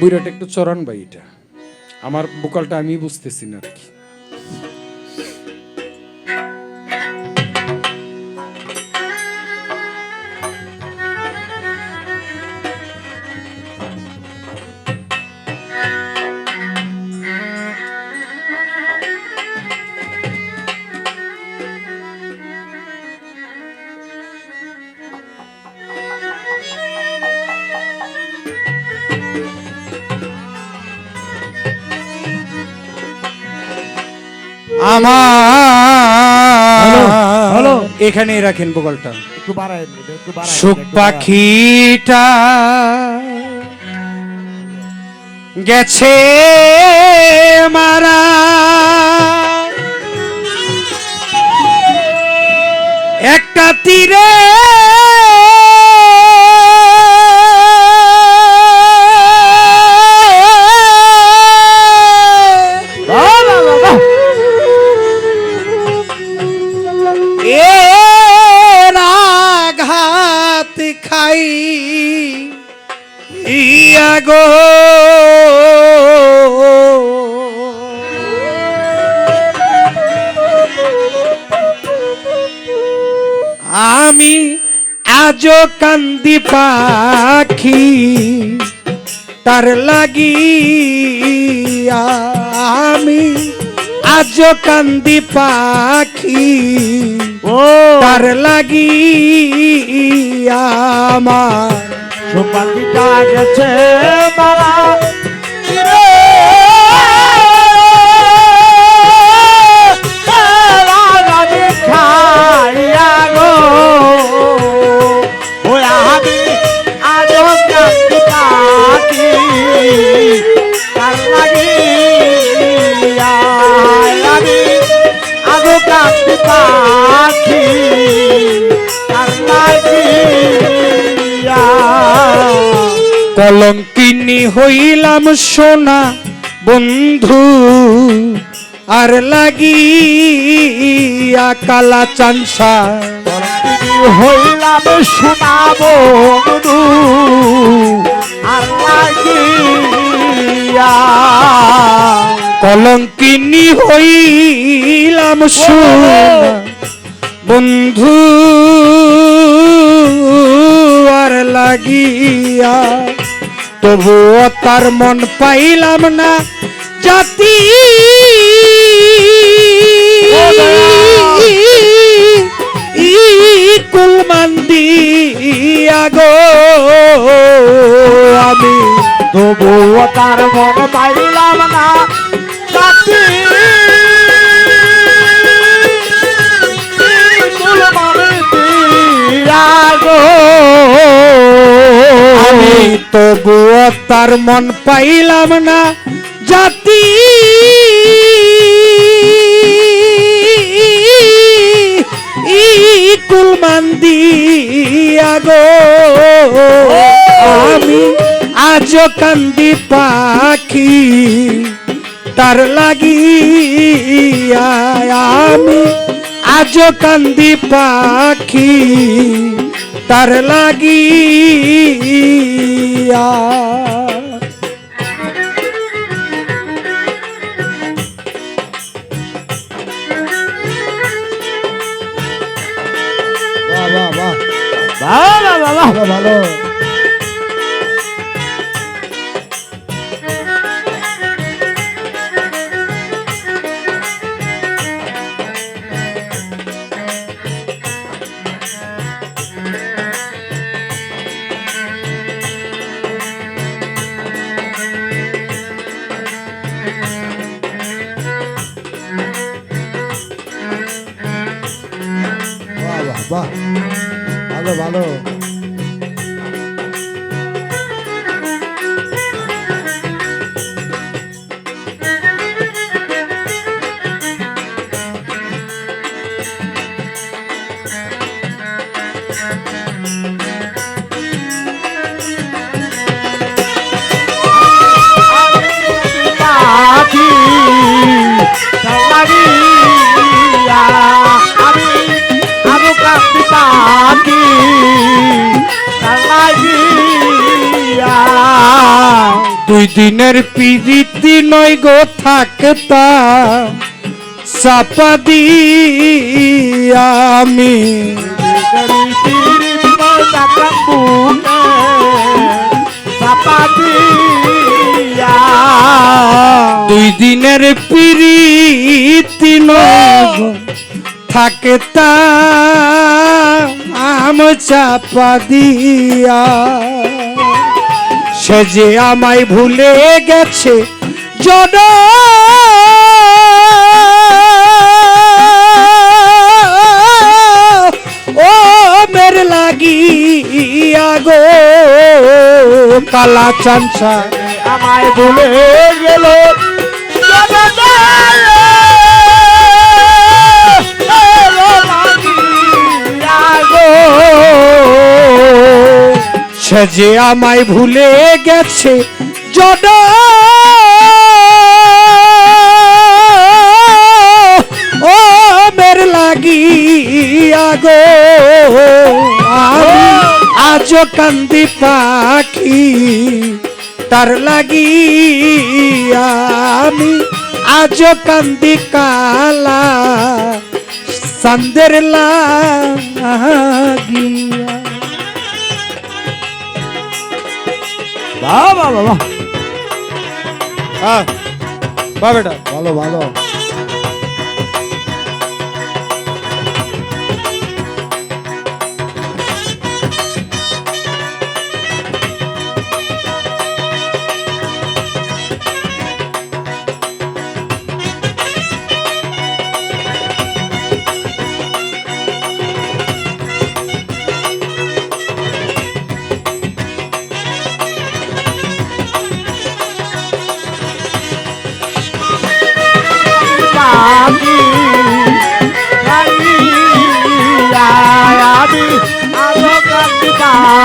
বুড়াটা একটু চরান ভাই এটা। আমার বোকালটা আমি বুঝতেছি না আর কি। আমার হ্যালো। এখানেই রাখেন বোকালটা। সুখ পাখিটা গেছে মারা। একটা তীরে আজও কান্দি পাখি তার লাগিয়া আমি। আজও কান্দি পাখি ও। তার লাগিয়া আমার। সুপাখিটা গেছে মারা কলঙ্কিনী হইলাম সোনা বন্ধু। আর লাগিয়া কালা চানসা। হইলাম শোনাবো মধু আর লাগিয়া কলঙ্কিনী হইলাম সোনা বন্ধু। আর লাগিয়া তবুও তার মন পাইলাম না জাতি। কুলমান্দি আগো। আমি তবুও তার মন পাইলাম না তবুও তার মন পাইলাম না জাতি। কুলমান্দি আগো। আমি আজ কান্দি পাখি, তার লাগিয়া আমি আজ কান্দি পাখি। তার লাগি বাবা বাবা বাহ বাবা বাবা বাহ বাহ ভালো। বাহ বাহ বাহ ভালো ভালো পাখি লাগিয়া আমি আরও কান্দি দুই দিনের পিরিতি নয় গো থাকতাম চাপা দিয়া আমি। দুই দিনের পিরিতি গো থাকতাম আম চাপা দিয়া। সে যে আমায় ভুলে গেছে জন। ও মের লাগিয়া গো, কালা চাঞ্চা আমায় ভুলে গেল। যে আমায় ভুলে গেছে জন ও মের লাগিয়া গো। আমি আজ কান্দি পাখি, তার লাগি আমি আজ কান্দি কালা সন্দের লাগিয়া বাহ বাহ বাহ হ্যাঁ বা বেটা। ভালো ভালো।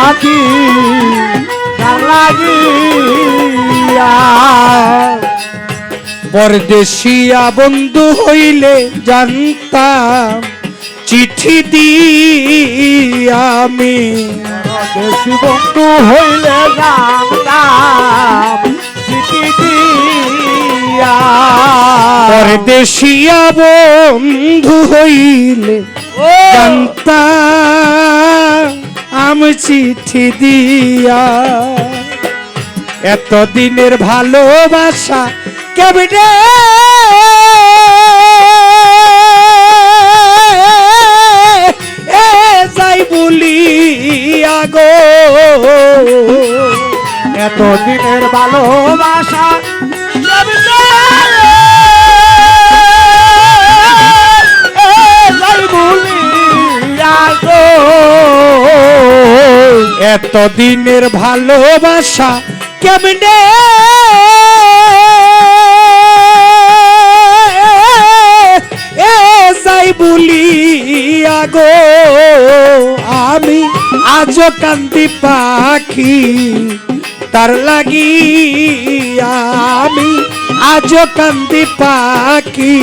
পাখি লাগিয়া। পরদেশিয়া বন্ধু হইলে জানতাম চিঠি দিয়া আমি। দেশি বন্ধু হইলে জানতাম চিঠি দিয়া। পরদেশিয়া বন্ধু হইলে জানতাম আমি চিঠি দিয়া। এতদিনের ভালোবাসা কেমনে? এ যাই বলি আগো। এতদিনের ভালোবাসা এতদিনের ভালোবাসা কেমনে? যাই বলি, আগো, আমি আজ কান্দি পাখি, তার লাগি আমি আজ কান্দি পাখি,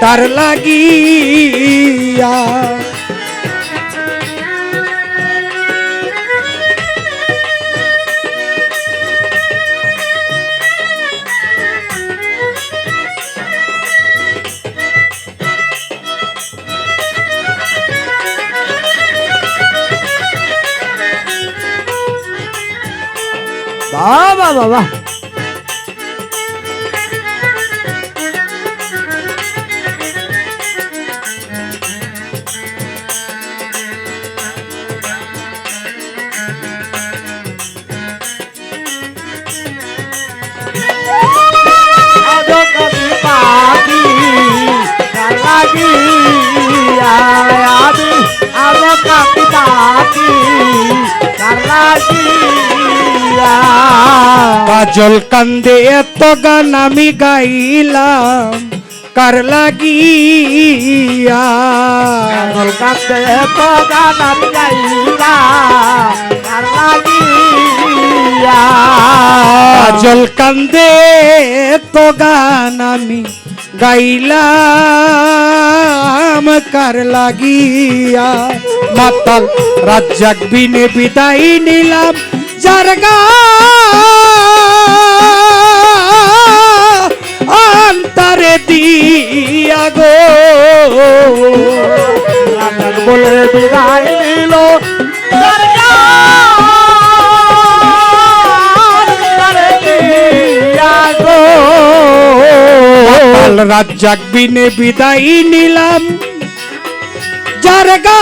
তার লাগিয়া বাবা। কাজল কান্দে এত গান আমি গাইলাম কার লাগিয়া কাজল কান্দে তো গান আমি গাইলা কার লাগিয়া কাজল কান্দে তো গান আমি গাইলাম কার লাগিয়া মাতাল রাজ্জাক বিনে বিদায় নিলাম যার আন্তরে দিয়া গো। বলে বিদায় নিল। রাজ্জাক বিনে বিদায় নিলাম। যার গা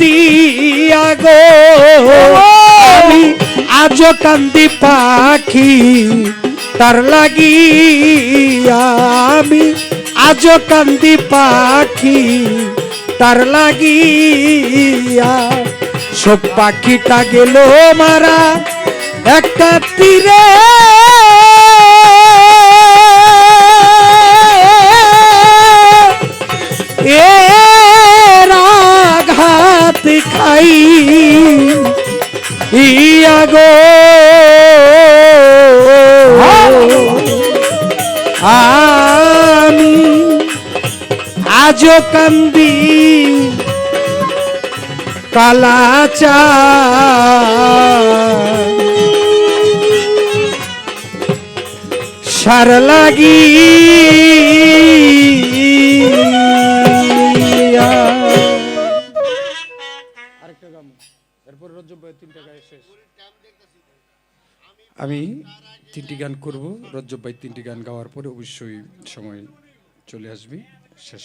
দিয়া গো। আমি আজও কান্দি পাখি, তার লাগিয়া আমি আজও কান্দি পাখি, তার লাগিয়া। সব পাখিটা গেল মারা একটা তীরে। এ রাঘাত খাই ইয়া গো আমি আজও কান্দি। কালাচা সার লাগি। আমি তিনটি গান করব রজ্জব ভাই তিনটি গান গাওয়ার পরে অবশ্যই সময় চলে আসবে। শেষ